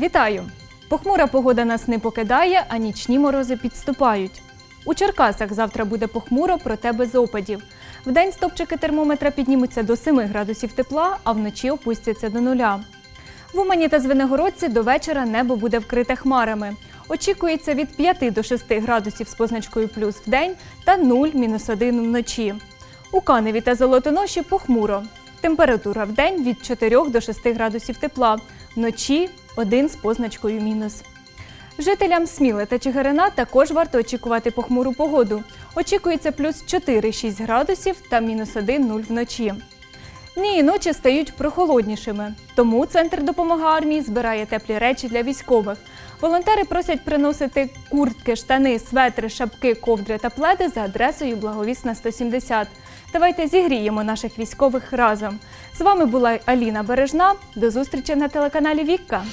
Вітаю! Похмура погода нас не покидає, а нічні морози підступають. У Черкасах завтра буде похмуро, проте без опадів. Вдень стопчики термометра піднімуться до 7 градусів тепла, а вночі опустяться до нуля. В Умані та Звенигородці до вечора небо буде вкрите хмарами. Очікується від 5 до 6 градусів з позначкою плюс в день та 0 мінус 1 вночі. У Каневі та Золотоноші похмуро. Температура в день від 4 до 6 градусів тепла, вночі 1 з позначкою мінус. Жителям Сміли та Чигирина також варто очікувати похмуру погоду. Очікується плюс 4-6 градусів та мінус 1-0 вночі. Дні і ночі стають прохолоднішими, тому центр допомоги армії збирає теплі речі для військових. Волонтери просять приносити куртки, штани, светри, шапки, ковдри та пледи за адресою Благовісна 170. Давайте зігріємо наших військових разом. З вами була Аліна Бережна. До зустрічі на телеканалі Вікка.